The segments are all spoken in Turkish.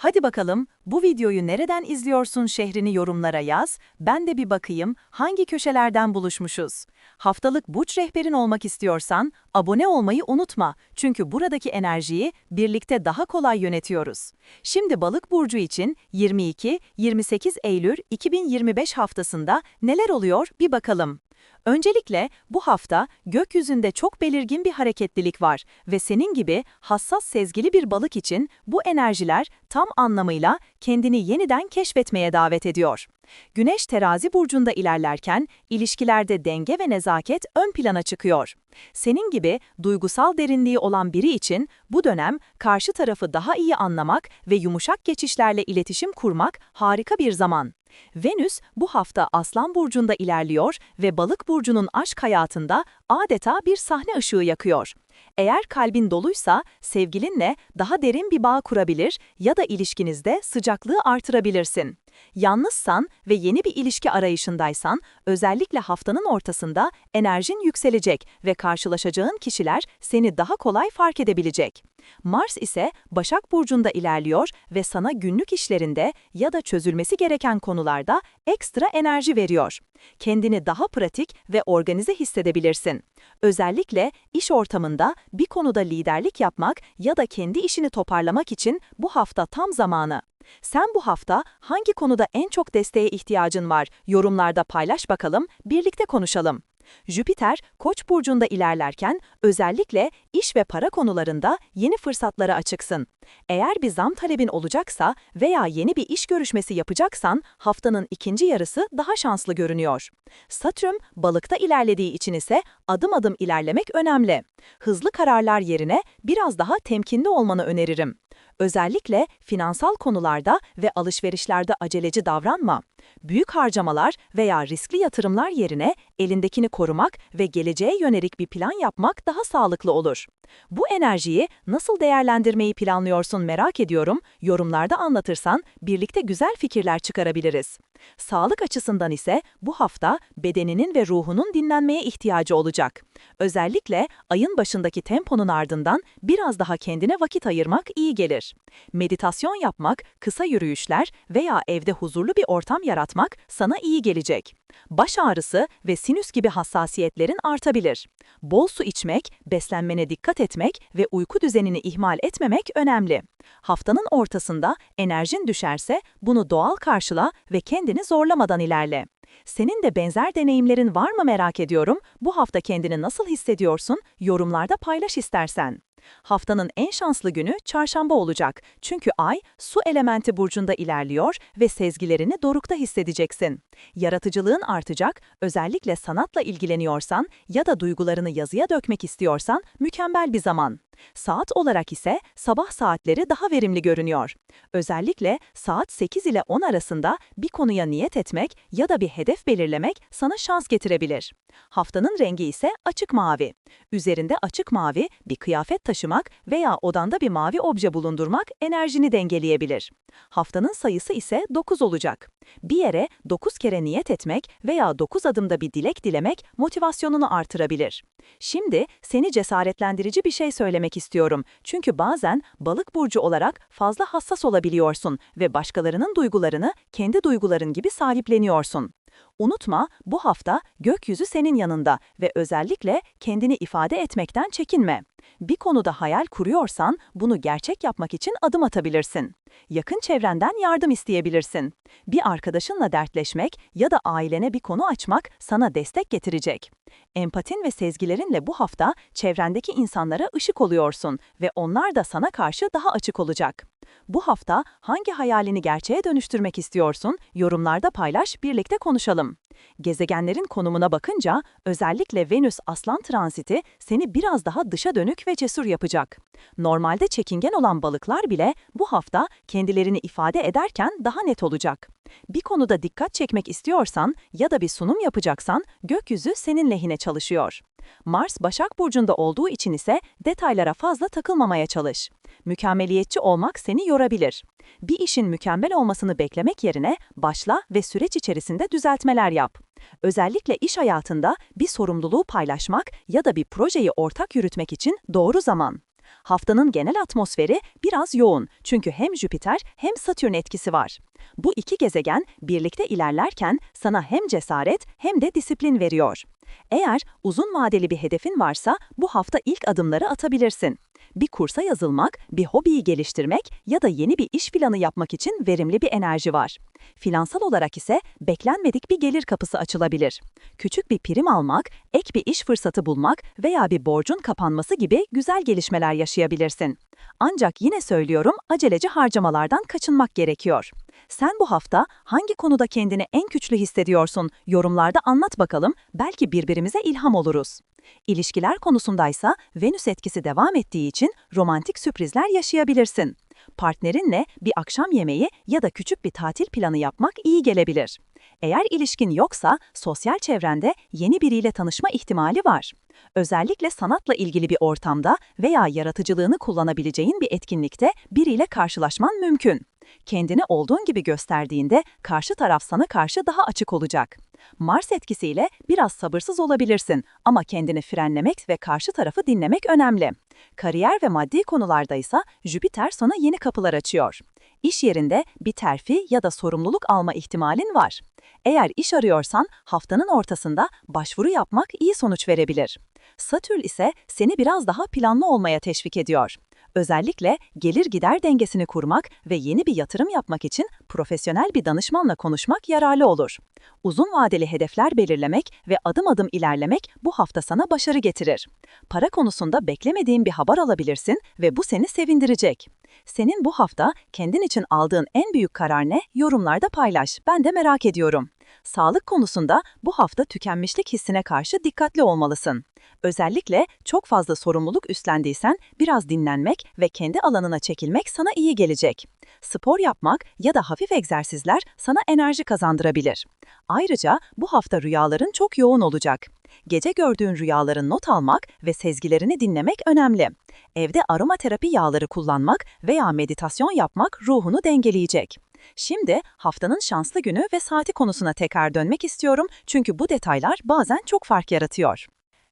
Hadi bakalım, bu videoyu nereden izliyorsun şehrini yorumlara yaz, ben de bir bakayım hangi köşelerden buluşmuşuz. Haftalık burç rehberin olmak istiyorsan, abone olmayı unutma çünkü buradaki enerjiyi birlikte daha kolay yönetiyoruz. Şimdi balık burcu için 22-28 Eylül 2025 haftasında neler oluyor bir bakalım. Öncelikle bu hafta gökyüzünde çok belirgin bir hareketlilik var ve senin gibi hassas sezgili bir balık için bu enerjiler tam anlamıyla kendini yeniden keşfetmeye davet ediyor. Güneş terazi burcunda ilerlerken ilişkilerde denge ve nezaket ön plana çıkıyor. Senin gibi duygusal derinliği olan biri için bu dönem karşı tarafı daha iyi anlamak ve yumuşak geçişlerle iletişim kurmak harika bir zaman. Venüs bu hafta Aslan burcunda ilerliyor ve Balık burcunun aşk hayatında adeta bir sahne ışığı yakıyor. Eğer kalbin doluysa sevgilinle daha derin bir bağ kurabilir ya da ilişkinizde sıcaklığı artırabilirsin. Yalnızsan ve yeni bir ilişki arayışındaysan özellikle haftanın ortasında enerjin yükselecek ve karşılaşacağın kişiler seni daha kolay fark edebilecek. Mars ise Başak Burcu'nda ilerliyor ve sana günlük işlerinde ya da çözülmesi gereken konularda ekstra enerji veriyor. Kendini daha pratik ve organize hissedebilirsin. Özellikle iş ortamında bir konuda liderlik yapmak ya da kendi işini toparlamak için bu hafta tam zamanı. Sen bu hafta hangi konuda en çok desteğe ihtiyacın var? Yorumlarda paylaş bakalım, birlikte konuşalım. Jüpiter, Koç burcunda ilerlerken özellikle iş ve para konularında yeni fırsatlara açıksın. Eğer bir zam talebin olacaksa veya yeni bir iş görüşmesi yapacaksan haftanın ikinci yarısı daha şanslı görünüyor. Satürn, balıkta ilerlediği için ise adım adım ilerlemek önemli. Hızlı kararlar yerine biraz daha temkinli olmanı öneririm. Özellikle finansal konularda ve alışverişlerde aceleci davranma. Büyük harcamalar veya riskli yatırımlar yerine elindekini korumak ve geleceğe yönelik bir plan yapmak daha sağlıklı olur. Bu enerjiyi nasıl değerlendirmeyi planlıyorsun merak ediyorum, yorumlarda anlatırsan birlikte güzel fikirler çıkarabiliriz. Sağlık açısından ise bu hafta bedeninin ve ruhunun dinlenmeye ihtiyacı olacak. Özellikle ayın başındaki temponun ardından biraz daha kendine vakit ayırmak iyi gelir. Meditasyon yapmak, kısa yürüyüşler veya evde huzurlu bir ortam yaratmak sana iyi gelecek. Baş ağrısı ve sinüs gibi hassasiyetlerin artabilir. Bol su içmek, beslenmene dikkat etmek ve uyku düzenini ihmal etmemek önemli. Haftanın ortasında enerjin düşerse bunu doğal karşıla ve kendini zorlamadan ilerle. Senin de benzer deneyimlerin var mı merak ediyorum. Bu hafta kendini nasıl hissediyorsun? Yorumlarda paylaş istersen. Haftanın en şanslı günü çarşamba olacak. Çünkü ay su elementi burcunda ilerliyor ve sezgilerini dorukta hissedeceksin. Yaratıcılığın artacak, özellikle sanatla ilgileniyorsan ya da duygularını yazıya dökmek istiyorsan mükemmel bir zaman. Saat olarak ise sabah saatleri daha verimli görünüyor. Özellikle saat 8 ile 10 arasında bir konuya niyet etmek ya da bir hedef belirlemek sana şans getirebilir. Haftanın rengi ise açık mavi. Üzerinde açık mavi bir kıyafet taşımak veya odanda bir mavi obje bulundurmak enerjini dengeleyebilir. Haftanın sayısı ise 9 olacak. Bir yere 9 kere niyet etmek veya 9 adımda bir dilek dilemek motivasyonunu artırabilir. Şimdi seni cesaretlendirici bir şey söylemek istiyorum. Çünkü bazen balık burcu olarak fazla hassas olabiliyorsun ve başkalarının duygularını kendi duyguların gibi sahipleniyorsun. Unutma, bu hafta gökyüzü senin yanında ve özellikle kendini ifade etmekten çekinme. Bir konuda hayal kuruyorsan bunu gerçek yapmak için adım atabilirsin. Yakın çevrenden yardım isteyebilirsin. Bir arkadaşınla dertleşmek ya da ailene bir konu açmak sana destek getirecek. Empatin ve sezgilerinle bu hafta çevrendeki insanlara ışık oluyorsun ve onlar da sana karşı daha açık olacak. Bu hafta hangi hayalini gerçeğe dönüştürmek istiyorsun? Yorumlarda paylaş, birlikte konuşalım. Gezegenlerin konumuna bakınca özellikle Venüs Aslan transiti seni biraz daha dışa dönük ve cesur yapacak. Normalde çekingen olan balıklar bile bu hafta kendilerini ifade ederken daha net olacak. Bir konuda dikkat çekmek istiyorsan ya da bir sunum yapacaksan gökyüzü senin lehine çalışıyor. Mars Başak Burcu'nda olduğu için ise detaylara fazla takılmamaya çalış. Mükemmeliyetçi olmak seni yorabilir. Bir işin mükemmel olmasını beklemek yerine başla ve süreç içerisinde düzeltmeler yap. Özellikle iş hayatında bir sorumluluğu paylaşmak ya da bir projeyi ortak yürütmek için doğru zaman. Haftanın genel atmosferi biraz yoğun çünkü hem Jüpiter hem Satürn etkisi var. Bu iki gezegen birlikte ilerlerken sana hem cesaret hem de disiplin veriyor. Eğer uzun vadeli bir hedefin varsa bu hafta ilk adımları atabilirsin. Bir kursa yazılmak, bir hobiyi geliştirmek ya da yeni bir iş planı yapmak için verimli bir enerji var. Finansal olarak ise beklenmedik bir gelir kapısı açılabilir. Küçük bir prim almak, ek bir iş fırsatı bulmak veya bir borcun kapanması gibi güzel gelişmeler yaşayabilirsin. Ancak yine söylüyorum, aceleci harcamalardan kaçınmak gerekiyor. Sen bu hafta hangi konuda kendini en güçlü hissediyorsun? Yorumlarda anlat bakalım, belki birbirimize ilham oluruz. İlişkiler konusundaysa Venüs etkisi devam ettiği için romantik sürprizler yaşayabilirsin. Partnerinle bir akşam yemeği ya da küçük bir tatil planı yapmak iyi gelebilir. Eğer ilişkin yoksa sosyal çevrende yeni biriyle tanışma ihtimali var. Özellikle sanatla ilgili bir ortamda veya yaratıcılığını kullanabileceğin bir etkinlikte biriyle karşılaşman mümkün. Kendini olduğun gibi gösterdiğinde karşı taraf sana karşı daha açık olacak. Mars etkisiyle biraz sabırsız olabilirsin ama kendini frenlemek ve karşı tarafı dinlemek önemli. Kariyer ve maddi konularda ise Jüpiter sana yeni kapılar açıyor. İş yerinde bir terfi ya da sorumluluk alma ihtimalin var. Eğer iş arıyorsan haftanın ortasında başvuru yapmak iyi sonuç verebilir. Satürn ise seni biraz daha planlı olmaya teşvik ediyor. Özellikle gelir gider dengesini kurmak ve yeni bir yatırım yapmak için profesyonel bir danışmanla konuşmak yararlı olur. Uzun vadeli hedefler belirlemek ve adım adım ilerlemek bu hafta sana başarı getirir. Para konusunda beklemediğin bir haber alabilirsin ve bu seni sevindirecek. Senin bu hafta kendin için aldığın en büyük karar ne? Yorumlarda paylaş. Ben de merak ediyorum. Sağlık konusunda bu hafta tükenmişlik hissine karşı dikkatli olmalısın. Özellikle çok fazla sorumluluk üstlendiysen biraz dinlenmek ve kendi alanına çekilmek sana iyi gelecek. Spor yapmak ya da hafif egzersizler sana enerji kazandırabilir. Ayrıca bu hafta rüyaların çok yoğun olacak. Gece gördüğün rüyaların not almak ve sezgilerini dinlemek önemli. Evde aromaterapi yağları kullanmak veya meditasyon yapmak ruhunu dengeleyecek. Şimdi haftanın şanslı günü ve saati konusuna tekrar dönmek istiyorum çünkü bu detaylar bazen çok fark yaratıyor.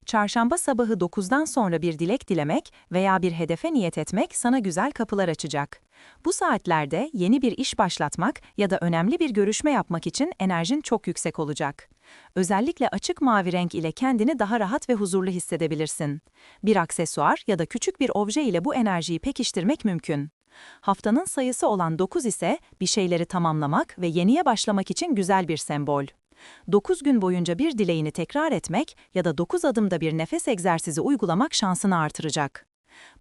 Çarşamba sabahı 9'dan sonra bir dilek dilemek veya bir hedefe niyet etmek sana güzel kapılar açacak. Bu saatlerde yeni bir iş başlatmak ya da önemli bir görüşme yapmak için enerjin çok yüksek olacak. Özellikle açık mavi renk ile kendini daha rahat ve huzurlu hissedebilirsin. Bir aksesuar ya da küçük bir obje ile bu enerjiyi pekiştirmek mümkün. Haftanın sayısı olan 9 ise bir şeyleri tamamlamak ve yeniye başlamak için güzel bir sembol. 9 gün boyunca bir dileğini tekrar etmek ya da 9 adımda bir nefes egzersizi uygulamak şansını artıracak.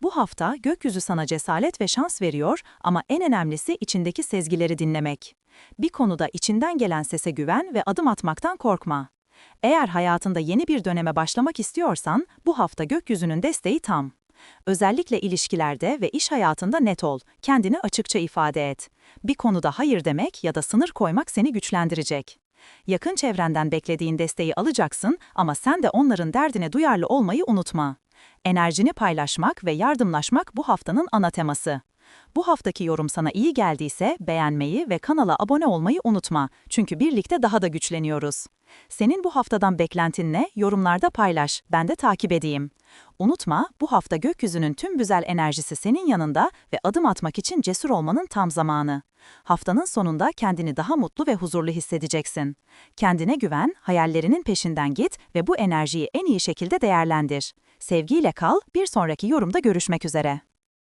Bu hafta gökyüzü sana cesaret ve şans veriyor ama en önemlisi içindeki sezgileri dinlemek. Bir konuda içinden gelen sese güven ve adım atmaktan korkma. Eğer hayatında yeni bir döneme başlamak istiyorsan bu hafta gökyüzünün desteği tam. Özellikle ilişkilerde ve iş hayatında net ol, kendini açıkça ifade et. Bir konuda hayır demek ya da sınır koymak seni güçlendirecek. Yakın çevrenden beklediğin desteği alacaksın ama sen de onların derdine duyarlı olmayı unutma. Enerjini paylaşmak ve yardımlaşmak bu haftanın ana teması. Bu haftaki yorum sana iyi geldiyse beğenmeyi ve kanala abone olmayı unutma. Çünkü birlikte daha da güçleniyoruz. Senin bu haftadan beklentin ne? Yorumlarda paylaş, ben de takip edeyim. Unutma, bu hafta gökyüzünün tüm güzel enerjisi senin yanında ve adım atmak için cesur olmanın tam zamanı. Haftanın sonunda kendini daha mutlu ve huzurlu hissedeceksin. Kendine güven, hayallerinin peşinden git ve bu enerjiyi en iyi şekilde değerlendir. Sevgiyle kal, bir sonraki yorumda görüşmek üzere.